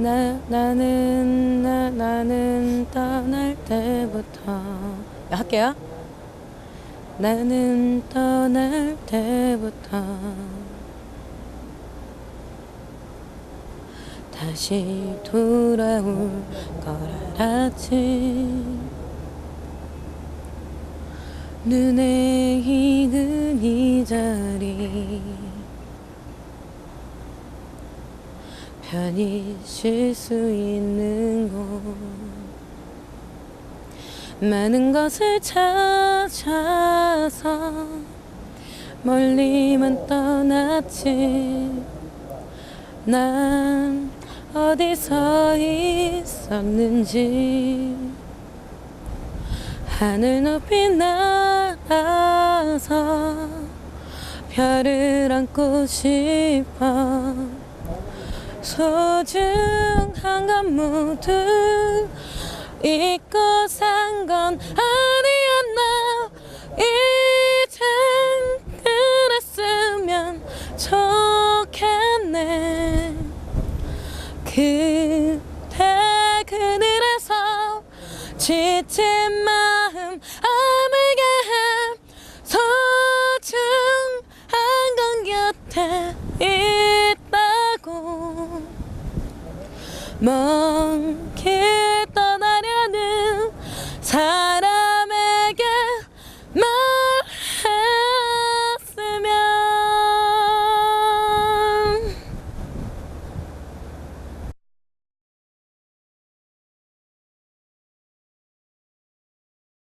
나, 나는 나, 나는 떠날 때부터. 야, 할게요. 나는 떠날 때부터. 다시 돌아올 걸 알았지. 눈에 익은 이 자리 편히 쉴 수 있는 곳. 많은 것을 찾아서 멀리만 떠났지. 난 어디서 있었는지. 하늘 높이 날아서 별을 안고 싶어 소중한 건 모두 잊고 산 건 아니었나? 이젠 그랬으면 좋겠네. 그대 그늘에서 지친 마음 아물게 해 소중한 건 곁에 멍게